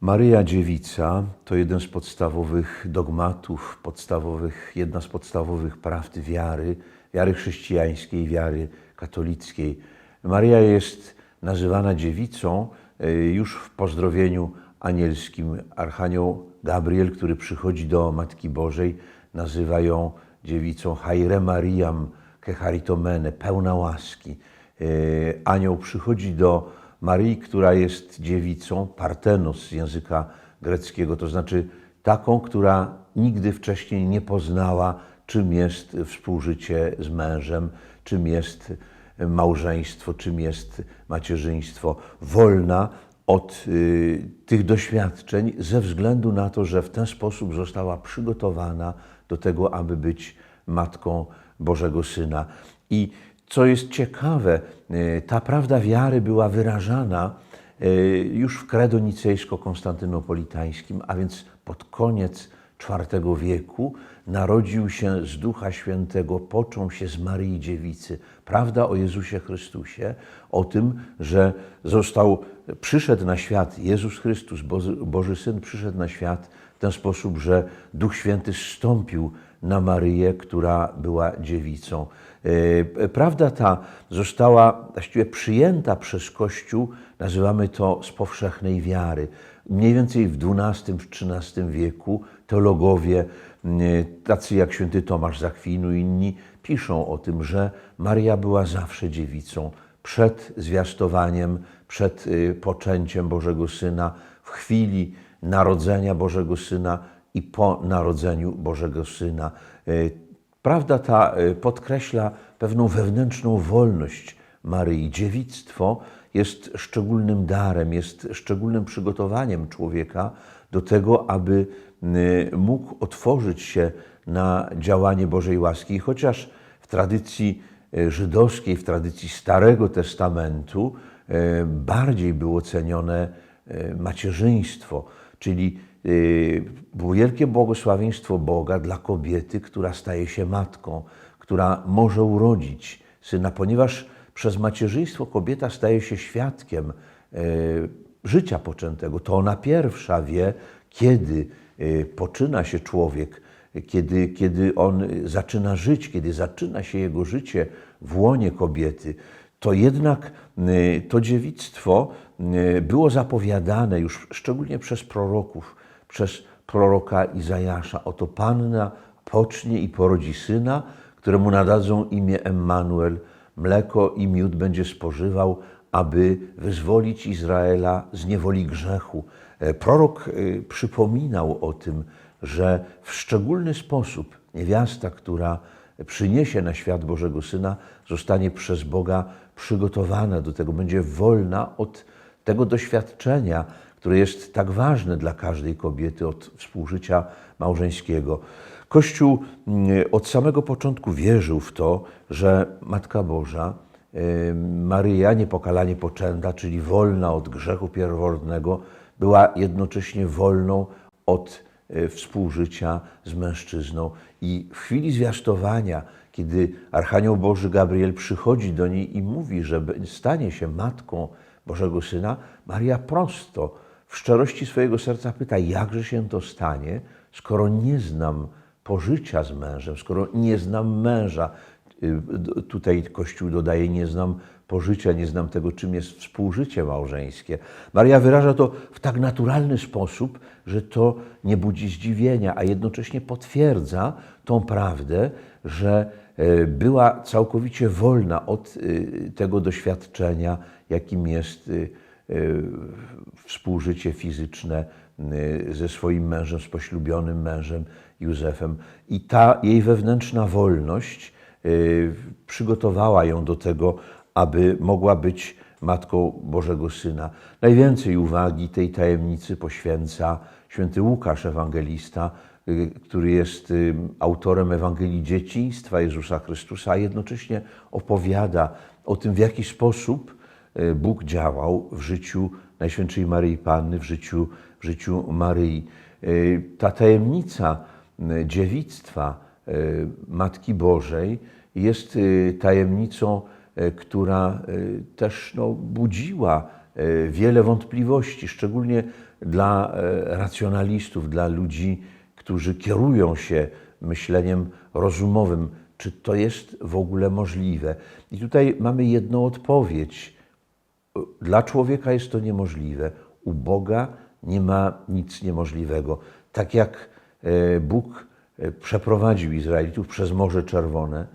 Maryja Dziewica to jeden z podstawowych dogmatów, podstawowych, jedna z podstawowych prawd wiary, wiary chrześcijańskiej, wiary katolickiej. Maryja jest nazywana dziewicą e, już w pozdrowieniu anielskim. Archanioł Gabriel, który przychodzi do Matki Bożej, nazywa ją dziewicą Haire Mariam Kecharitomene, pełna łaski. E, Anioł przychodzi do Maryi, która jest dziewicą, partenos z języka greckiego, to znaczy taką, która nigdy wcześniej nie poznała, czym jest współżycie z mężem, czym jest małżeństwo, czym jest macierzyństwo. Wolna od y, tych doświadczeń ze względu na to, że w ten sposób została przygotowana do tego, aby być matką Bożego Syna. I co jest ciekawe, y, ta prawda wiary była wyrażana y, już w credo nicejsko-konstantynopolitańskim, a więc pod koniec IV wieku narodził się z Ducha Świętego, począł się z Maryi Dziewicy. Prawda o Jezusie Chrystusie, o tym, że został, przyszedł na świat Jezus Chrystus, Boży Syn przyszedł na świat w ten sposób, że Duch Święty zstąpił na Maryję, która była dziewicą. E, Prawda ta została właściwie przyjęta przez Kościół, nazywamy to z powszechnej wiary. Mniej więcej w XII-XIII wieku teologowie, tacy jak święty Tomasz z Akwinu i inni, piszą o tym, że Maria była zawsze dziewicą. Przed zwiastowaniem, przed y, poczęciem Bożego Syna, w chwili narodzenia Bożego Syna i po narodzeniu Bożego Syna. Y, Prawda ta y, podkreśla pewną wewnętrzną wolność Maryi. Dziewictwo jest szczególnym darem, jest szczególnym przygotowaniem człowieka do tego, aby y, mógł otworzyć się na działanie Bożej łaski. Chociaż w tradycji żydowskiej, w tradycji Starego Testamentu bardziej było cenione macierzyństwo, czyli y, było wielkie błogosławieństwo Boga dla kobiety, która staje się matką, która może urodzić syna, ponieważ przez macierzyństwo kobieta staje się świadkiem y, życia poczętego. To ona pierwsza wie, kiedy y, poczyna się człowiek, kiedy, kiedy on zaczyna żyć, kiedy zaczyna się jego życie w łonie kobiety, to jednak y, to dziewictwo y, było zapowiadane już szczególnie przez proroków, przez proroka Izajasza. Oto Panna pocznie i porodzi syna, któremu nadadzą imię Emmanuel. Mleko i miód będzie spożywał, aby wyzwolić Izraela z niewoli grzechu. E, Prorok y, przypominał o tym, że w szczególny sposób niewiasta, która przyniesie na świat Bożego Syna, zostanie przez Boga przygotowana do tego, będzie wolna od tego doświadczenia, które jest tak ważne dla każdej kobiety, od współżycia małżeńskiego. Kościół mm, od samego początku wierzył w to, że Matka Boża, Maryja, niepokalanie poczęta, czyli wolna od grzechu pierworodnego, była jednocześnie wolną od y, współżycia z mężczyzną. I w chwili zwiastowania, kiedy Archanioł Boży Gabriel przychodzi do niej i mówi, że stanie się matką Bożego Syna, Maria prosto, w szczerości swojego serca pyta, jakże się to stanie, skoro nie znam pożycia z mężem, skoro nie znam męża. Y, Tutaj Kościół dodaje, nie znam pożycia, nie znam tego, czym jest współżycie małżeńskie. Maria wyraża to w tak naturalny sposób, że to nie budzi zdziwienia, a jednocześnie potwierdza tą prawdę, że e, była całkowicie wolna od y, tego doświadczenia, jakim jest y, współżycie fizyczne ze swoim mężem, z poślubionym mężem Józefem. I ta jej wewnętrzna wolność przygotowała ją do tego, aby mogła być matką Bożego Syna. Najwięcej uwagi tej tajemnicy poświęca święty Łukasz, ewangelista, y, który jest y, autorem Ewangelii dzieciństwa Jezusa Chrystusa, a jednocześnie opowiada o tym, w jaki sposób y, Bóg działał w życiu Najświętszej Maryi Panny, w życiu, w życiu Maryi. Y, Ta tajemnica y, dziewictwa y, Matki Bożej jest y, tajemnicą, y, która y, też no, budziła y, wiele wątpliwości, szczególnie dla e, racjonalistów, dla ludzi, którzy kierują się myśleniem rozumowym, czy to jest w ogóle możliwe. I tutaj mamy jedną odpowiedź. Dla człowieka jest to niemożliwe. U Boga nie ma nic niemożliwego. Tak jak e, Bóg e, przeprowadził Izraelitów przez Morze Czerwone,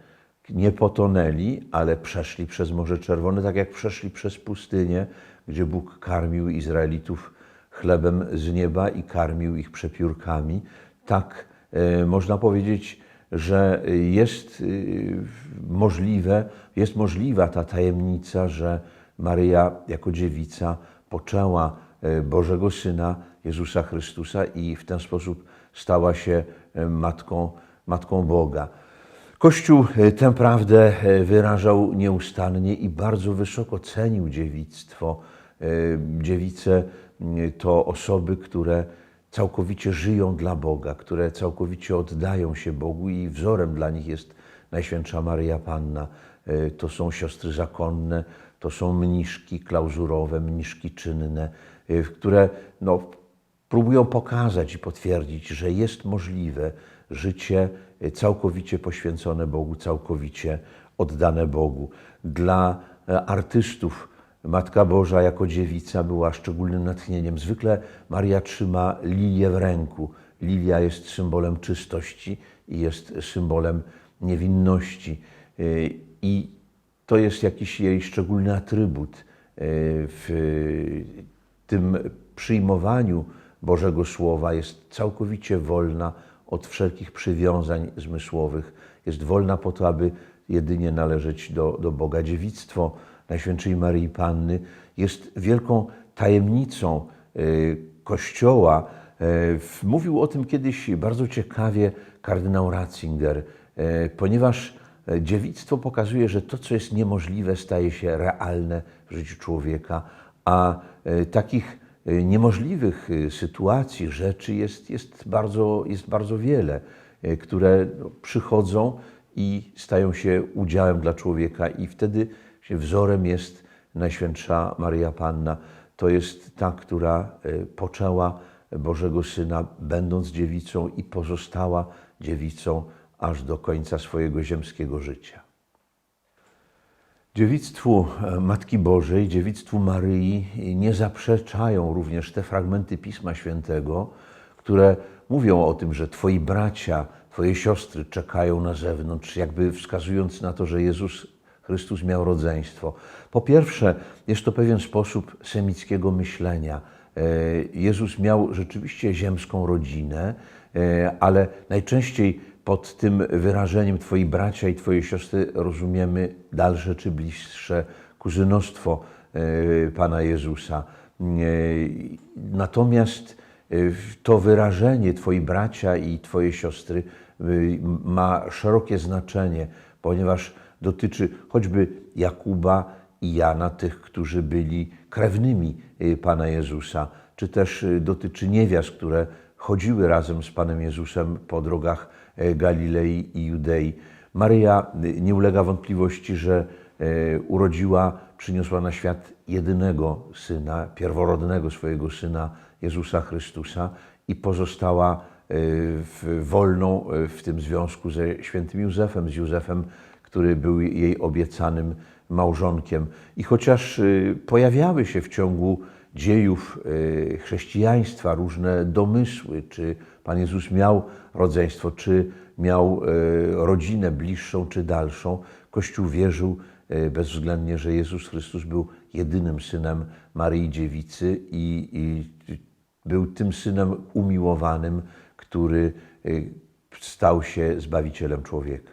nie potonęli, ale przeszli przez Morze Czerwone, tak jak przeszli przez pustynię, gdzie Bóg karmił Izraelitów chlebem z nieba i karmił ich przepiórkami. Tak e, można powiedzieć, że jest możliwe, jest możliwa ta tajemnica, że Maryja jako dziewica poczęła Bożego Syna Jezusa Chrystusa i w ten sposób stała się matką, matką Boga. Kościół tę prawdę wyrażał nieustannie i bardzo wysoko cenił dziewictwo. Dziewice to osoby, które całkowicie żyją dla Boga, które całkowicie oddają się Bogu i wzorem dla nich jest Najświętsza Maryja Panna. To są siostry zakonne, to są mniszki klauzurowe, mniszki czynne, które no, próbują pokazać i potwierdzić, że jest możliwe życie całkowicie poświęcone Bogu, całkowicie oddane Bogu. Dla artystów Matka Boża jako dziewica była szczególnym natchnieniem. Zwykle Maria trzyma lilię w ręku. Lilia jest symbolem czystości i jest symbolem niewinności. I to jest jakiś jej szczególny atrybut w tym przyjmowaniu Bożego Słowa. Jest całkowicie wolna od wszelkich przywiązań zmysłowych. Jest wolna po to, aby jedynie należeć do, do Boga. Dziewictwo Najświętszej Maryi Panny jest wielką tajemnicą Kościoła. Mówił o tym kiedyś bardzo ciekawie kardynał Ratzinger, ponieważ dziewictwo pokazuje, że to, co jest niemożliwe, staje się realne w życiu człowieka, a takich niemożliwych sytuacji, rzeczy jest, jest, bardzo, jest bardzo wiele, które przychodzą i stają się udziałem dla człowieka, i wtedy wzorem jest Najświętsza Maryja Panna. To jest ta, która poczęła Bożego Syna, będąc dziewicą i pozostała dziewicą aż do końca swojego ziemskiego życia. Dziewictwu Matki Bożej, dziewictwu Maryi nie zaprzeczają również te fragmenty Pisma Świętego, które mówią o tym, że Twoi bracia, Twoje siostry czekają na zewnątrz, jakby wskazując na to, że Jezus Chrystus miał rodzeństwo. Po pierwsze, jest to pewien sposób semickiego myślenia. Jezus miał rzeczywiście ziemską rodzinę, ale najczęściej pod tym wyrażeniem Twoi bracia i Twoje siostry rozumiemy dalsze czy bliższe kuzynostwo Pana Jezusa. Natomiast to wyrażenie Twoi bracia i Twoje siostry ma szerokie znaczenie, ponieważ dotyczy choćby Jakuba i Jana, tych, którzy byli krewnymi Pana Jezusa, czy też dotyczy niewiast, które chodziły razem z Panem Jezusem po drogach Galilei i Judei. Maryja nie ulega wątpliwości, że urodziła, przyniosła na świat jedynego syna, pierworodnego swojego syna, Jezusa Chrystusa i pozostała wolną w tym związku ze świętym Józefem, z Józefem, który był jej obiecanym małżonkiem. I chociaż pojawiały się w ciągu dziejów chrześcijaństwa różne domysły, czy Pan Jezus miał rodzeństwo, czy miał rodzinę bliższą czy dalszą, Kościół wierzył bezwzględnie, że Jezus Chrystus był jedynym synem Maryi Dziewicy i, i był tym synem umiłowanym, który stał się Zbawicielem człowieka.